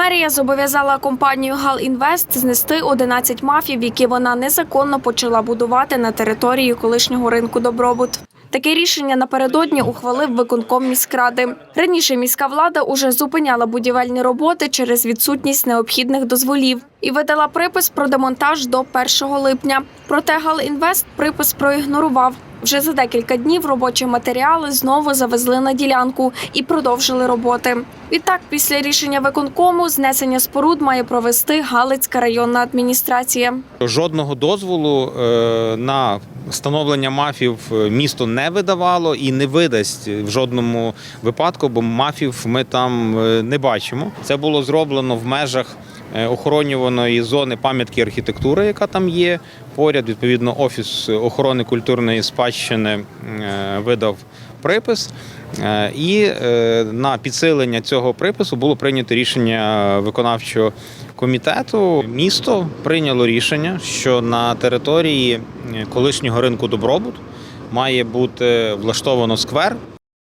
Мерія зобов'язала компанію Галінвест знести 11 мафів, які вона незаконно почала будувати на території колишнього ринку Добробут. Таке рішення напередодні ухвалив виконком міськради. Раніше міська влада уже зупиняла будівельні роботи через відсутність необхідних дозволів і видала припис про демонтаж до 1 липня. Проте Галінвест припис проігнорував. Вже за декілька днів робочі матеріали знову завезли на ділянку і продовжили роботи. Відтак, після рішення виконкому знесення споруд має провести Галицька районна адміністрація. Жодного дозволу е, на встановлення мафів е, місто не видавало і не видасть в жодному випадку, бо мафів ми там е, не бачимо. Це було зроблено в межах охоронюваної зони пам'ятки архітектури, яка там є. Поряд відповідно офіс охорони культурної спадщини е, видав припис. Е, І е, на підсилення цього припису було прийнято рішення виконавчого комітету. Місто прийняло рішення, що на території е, колишнього ринку Добробут має бути влаштовано сквер